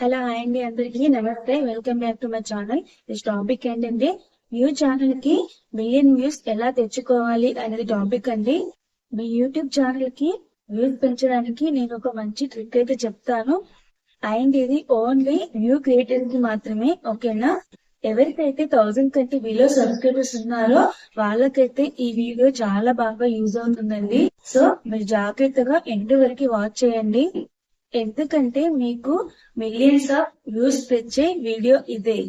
Hello అండి అందరికీ. నమస్తే welcome back to my channel. This topic ఏంటంటే వ్యూ ఛానల్కి మిలియన్ వ్యూస్ ఎలా తెచ్చుకోవాలి అనేది టాపిక్ అండి. మీ యూట్యూబ్ ఛానల్కి వ్యూస్ పెంచడానికి నేను ఒక మంచి ట్రిక్ అయితే చెప్తాను. అండ్ ఇది ఓన్లీ వ్యూ క్రియేటర్స్కి మాత్రమే ఓకేనా? ఎవరికైతే థౌజండ్ కంటే బిలో సబ్స్క్రైబర్స్ ఉన్నారో వాళ్ళకైతే ఈ వీడియో చాలా బాగా యూజ్ అవుతుందండి. సో మీరు జాగ్రత్తగా ఎండ్ వరకు వాచ్ చేయండి. ఎందుకంటే మీకు మిలియన్స్ ఆఫ్ వ్యూస్ తెచ్చే వీడియో ఇదే.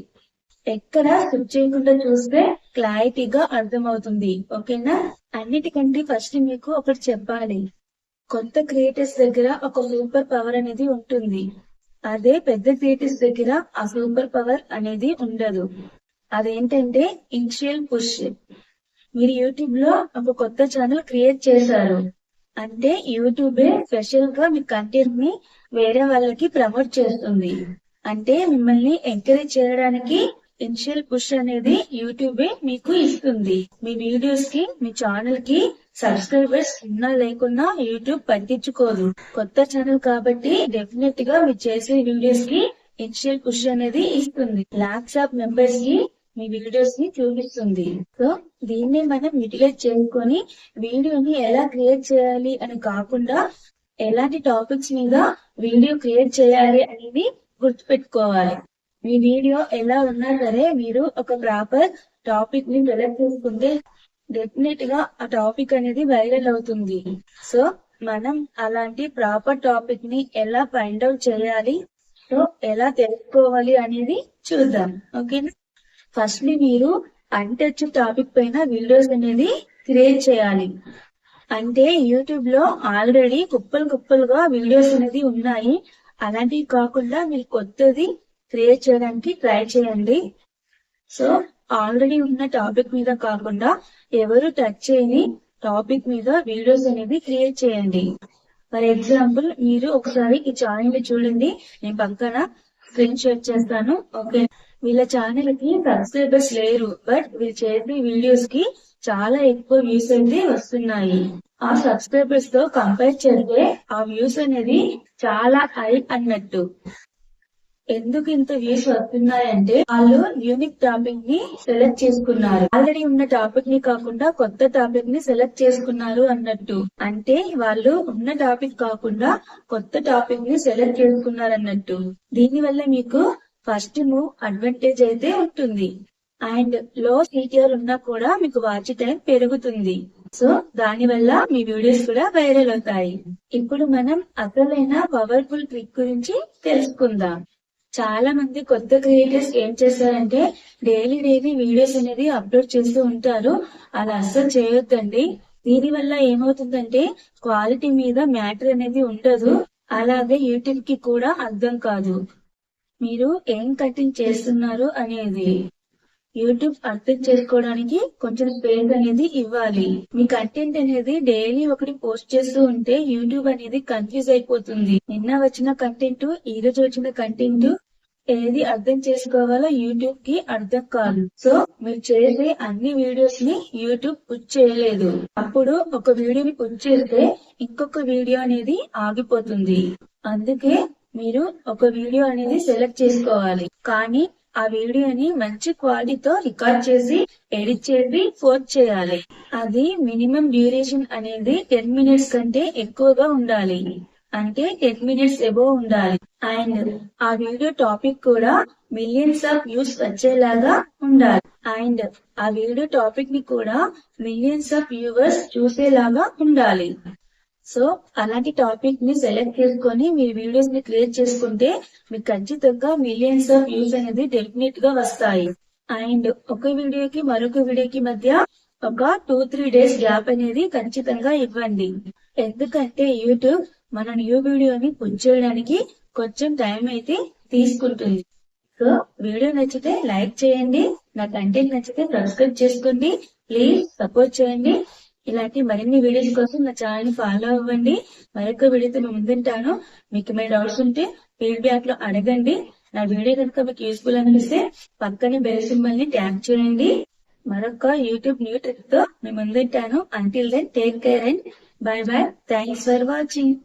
ఎక్కడ స్కిప్ చేయకుండా చూస్తే క్లారిటీగా అర్థమవుతుంది. ఓకేనా? అన్నిటికంటే ఫస్ట్ మీకు ఒకటి చెప్పాలి. కొత్త క్రియేటర్స్ దగ్గర ఒక సూపర్ పవర్ అనేది ఉంటుంది. అదే పెద్ద క్రియేటర్స్ దగ్గర ఆ సూపర్ పవర్ అనేది ఉండదు. అదేంటంటే ఇనిషియల్ పుష్ మీరు యూట్యూబ్లో ఒక కొత్త ఛానల్ క్రియేట్ చేశారు. అంటే యూట్యూబే స్పెషల్గా మీ కంటెంట్ని వేరే వాళ్ళకి ప్రమోట్ చేస్తుంది. అంటే మిమ్మల్ని ఎంకరేజ్ చేయడానికి ఇనిషియల్ పుష్ అనేది యూట్యూబే మీకు ఇస్తుంది. మీ వీడియోస్కి మీ ఛానల్కి సబ్స్క్రైబర్స్ ఉన్నా లేకున్నా యూట్యూబ్ పట్టించుకోదు కొత్త ఛానల్ కాబట్టి డెఫినెట్గా మీరు చేసే వీడియోస్కి ఇనిషియల్ పుష్ అనేది ఇస్తుంది. లాక్స్ ఆఫ్ మెంబర్స్కి మీ వీడియోస్ని చూపిస్తుంది. సో దీన్ని మనం యూటిలైజ్ చేసుకొని వీడియోని ఎలా క్రియేట్ చేయాలి అని కాకుండా ఎలాంటి టాపిక్స్ మీద వీడియో క్రియేట్ చేయాలి అనేది గుర్తుపెట్టుకోవాలి. మీ వీడియో ఎలా ఉన్నా సరే మీరు ఒక ప్రాపర్ టాపిక్ని సెలెక్ట్ చేసుకుంటే డెఫినెట్గా ఆ టాపిక్ అనేది వైరల్ అవుతుంది. సో మనం అలాంటి ప్రాపర్ టాపిక్ని ఎలా ఫైండ్ అవుట్ చేయాలి? సో ఎలా తెలుసుకోవాలి అనేది చూద్దాం. ఓకేనా ఫస్ట్ మీరు అన్టచ్ టాపిక్ పైన వీడియోస్ అనేది క్రియేట్ చేయాలి. అంటే యూట్యూబ్లో ఆల్రెడీ కుప్పలు కుప్పలుగా వీడియోస్ అనేది ఉన్నాయి. అలాంటివి కాకుండా మీరు కొత్తది క్రియేట్ చేయడానికి ట్రై చేయండి. సో ఆల్రెడీ ఉన్న టాపిక్ మీద కాకుండా ఎవరు టచ్ చేయని టాపిక్ మీద వీడియోస్ అనేది క్రియేట్ చేయండి. ఫర్ ఎగ్జాంపుల్ మీరు ఒకసారి ఈ ఛానల్ చూడండి. నేను పక్కన స్క్రీన్ షేర్ చేస్తాను. ఓకే వీళ్ళ ఛానల్కి సబ్స్క్రైబర్స్ లేరు బట్ వీళ్ళు చేసే వీడియోస్కి చాలా ఎక్కువ వ్యూస్ అయితే వస్తున్నాయి. ఆ సబ్స్క్రైబర్స్తో కంపేర్ చేస్తే ఆ వ్యూస్ అనేది చాలా హై అన్నట్టు. ఎందుకు ఇంత వ్యూస్ వస్తున్నాయంటే వాళ్ళు యూనిక్ టాపిక్ని సెలెక్ట్ చేసుకున్నారు. ఆల్రెడీ ఉన్న టాపిక్ని కాకుండా కొత్త టాపిక్ని సెలెక్ట్ చేసుకున్నారు అన్నట్టు. అంటే వాళ్ళు ఉన్న టాపిక్ కాకుండా కొత్త టాపిక్ని సెలెక్ట్ చేసుకున్నారు అన్నట్టు. దీని వల్ల మీకు ఫస్ట్ మూవ్ అడ్వాంటేజ్ అయితే ఉంటుంది. అండ్లో సీటీఆర్ ఉన్నా కూడా మీకు వాచ్ టైం పెరుగుతుంది. సో దాని వల్ల మీ వీడియోస్ కూడా వైరల్ అవుతాయి. ఇప్పుడు మనం అసలైన పవర్ఫుల్ ట్రిక్ గురించి తెలుసుకుందాం. చాలా మంది కొత్త క్రియేటర్స్ ఏం చేస్తారంటే డైలీ డైలీ వీడియోస్ అనేది అప్లోడ్ చేస్తూ ఉంటారు. అలా అస్సలు చేయొద్దండి. దీని వల్ల ఏమవుతుందంటే క్వాలిటీ మీద మ్యాటర్ అనేది ఉండదు. అలాగే యూట్యూబ్కి కూడా అర్థం కాదు. మీరు ఏం కటింగ్ చేస్తున్నారు అనేది యూట్యూబ్ అర్థం చేసుకోవడానికి కొంచెం పేరు అనేది ఇవ్వాలి. మీ కంటెంట్ అనేది డైలీ ఒకటి పోస్ట్ చేస్తూ ఉంటే యూట్యూబ్ అనేది కన్ఫ్యూజ్ అయిపోతుంది. నిన్న వచ్చిన కంటెంట్ ఈ రోజు వచ్చిన కంటెంట్ ఏది అర్థం చేసుకోవాలో యూట్యూబ్కి అర్థం కాదు. సో మీరు చేసే అన్ని వీడియోస్ని యూట్యూబ్ పుచ్ చేయలేదు. అప్పుడు ఒక వీడియోని పుచ్ చేస్తే ఇంకొక వీడియో అనేది ఆగిపోతుంది. అందుకే మీరు ఒక వీడియో అనేది సెలెక్ట్ చేసుకోవాలి. కానీ ఆ వీడియోని మంచి క్వాలిటీతో రికార్డ్ చేసి ఎడిట్ చేసి పోస్ట్ చేయాలి. అది మినిమం డ్యూరేషన్ అనేది టెన్ మినిట్స్ కంటే ఎక్కువగా ఉండాలి. అంటే టెన్ మినిట్స్ ఎబో ఉండాలి. అండ్ ఆ వీడియో టాపిక్ కూడా మిలియన్స్ ఆఫ్ వ్యూస్ వచ్చేలాగా ఉండాలి. అండ్ ఆ వీడియో టాపిక్ని కూడా మిలియన్స్ ఆఫ్ వ్యూవర్స్ చూసేలాగా ఉండాలి. సో అలాంటి టాపిక్ని సెలెక్ట్ చేసుకొని మీ వీడియోస్ని క్రియేట్ చేసుకుంటే మీకు ఖచ్చితంగా మిలియన్స్ ఆఫ్ వ్యూస్ అనేది డెఫినెట్గా వస్తాయి. అండ్ ఒక వీడియోకి మరొక వీడియోకి మధ్య ఒక టూ త్రీ డేస్ గ్యాప్ అనేది ఖచ్చితంగా ఇవ్వండి. ఎందుకంటే యూట్యూబ్ మన న్యూ వీడియోని పుష్ చేయడానికి కొంచెం టైం అయితే తీసుకుంటుంది. సో వీడియో నచ్చితే లైక్ చేయండి. నా కంటెంట్ నచ్చితే సబ్స్క్రైబ్ చేసుకోండి. ప్లీజ్ సపోర్ట్ చేయండి. ఇలాంటి మరిన్ని వీడియోస్ కోసం నా ఛానల్ ఫాలో అవ్వండి. మరొక వీడియోతో నేను ముందుంటాను. మీకు మీ డౌట్స్ ఉంటే ఫీడ్బ్యాక్లో అడగండి. నా వీడియో కనుక మీకు యూస్ఫుల్ అనిపిస్తే పక్కనే బెల్ సింబల్ని ట్యాప్ చేయండి. మరొక యూట్యూబ్ న్యూ ట్రిక్తో మేము ముందుంటాను. Until then take care and bye bye thanks for watching